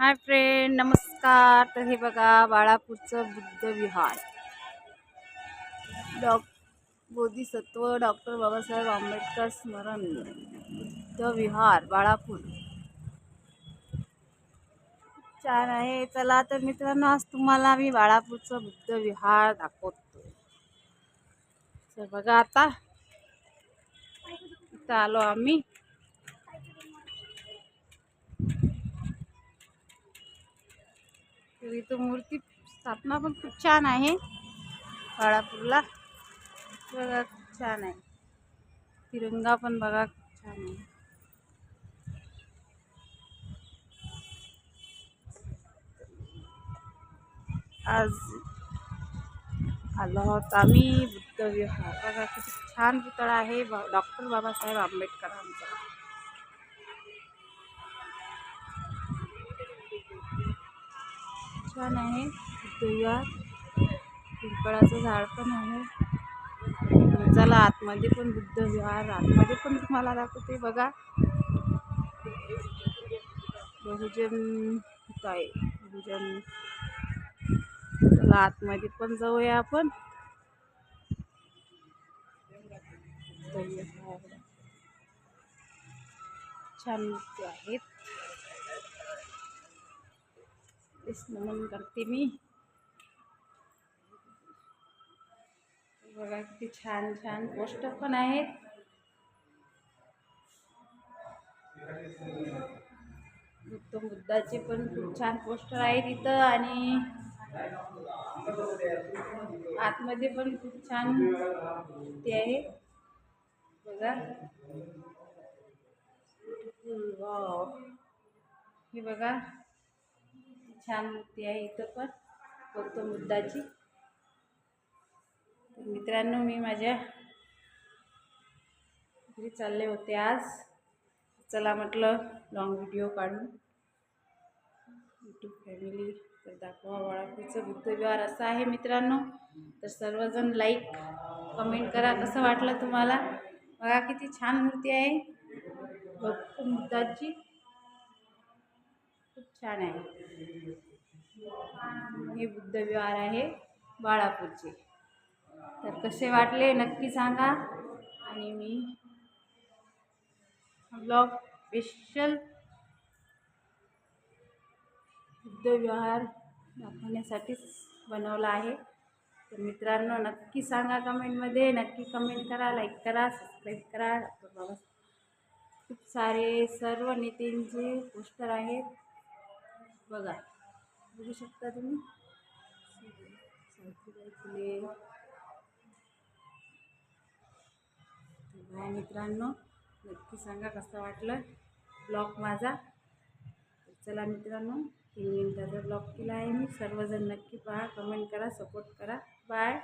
Hi friend नमस्कार. तर हे बघा बाळापूरचं बुद्ध विहार. डॉ बोधिसत्व डॉक्टर बाबासाहेब आंबेडकर स्मरण. बुद्ध विहार बाळापूर. छान आहे. चला तर मित्रांनो आज तुम्हाला मी बाळापूरचं बुद्ध विहार दाखवतो. तर बघा आता इथं आलो आम्ही. इथं मूर्ती स्थापना पण खूप छान आहे. बाळापूरला. बघा खूप छान आहे. तिरंगा पण बघा खूप छान आहे. आज आलो आहोत आम्ही बुद्ध विहार. बघा किती छान पुतळा आहे. डॉक्टर बाबासाहेब आंबेडकरांचा. छान आहे. बुद्धविहार पिंपळाचं झाड पण आहे. चला आतमध्ये पण बुद्ध विहार. आतमध्ये पण तुम्हाला दाखवते बघा. बहुजन काय? बहुजन. चला आतमध्ये पण जाऊया आपण. छान मूर्ती आहेत. तेच नमन करते मी. बघा किती छान छान पोस्टर पण आहेत. गौतम बुद्धाचे पण खूप छान पोस्टर आहेत इथं आणि आतमध्ये पण खूप छान ते आहे. बघा. वाव. हे बघा. छान मूर्ती आहे इथं पण गौतम बुद्धाची मित्रांनो मी माझ्या घरी चालले होते आज. चला म्हटलं लॉंग व्हिडिओ काढून यूट्यूब फॅमिली तर दाखवा बाळापूरचं बुद्धविहार असं आहे मित्रांनो. तर सर्वजण लाईक कमेंट करा कसं वाटलं तुम्हाला? बघा किती छान मूर्ती आहे. गौतम बुद्धाची छान आहे. हे बुद्ध विहार आहे बाळापूरचे. तर कसे वाटले नक्की सांगा. आणि मी ब्लॉग स्पेशल बुद्ध विहार दाखवण्यासाठीच बनवला आहे. तर मित्रांनो नक्की सांगा कमेंटमध्ये. नक्की कमेंट करा लाईक करा सबस्क्राईब करा. डॉक्टर बाबा खूप सारे सर्व नेत्यांचे पोस्टर आहेत. बघा. बघू शकता तुम्ही? सावित्रीबाई फुले. बाय मित्रांनो नक्की सांगा कसं वाटलं ब्लॉग माझा. चला मित्रांनो तीन मिनिटाचा ब्लॉग केला आहे मी. सर्वजण नक्की पहा कमेंट करा सपोर्ट करा. बाय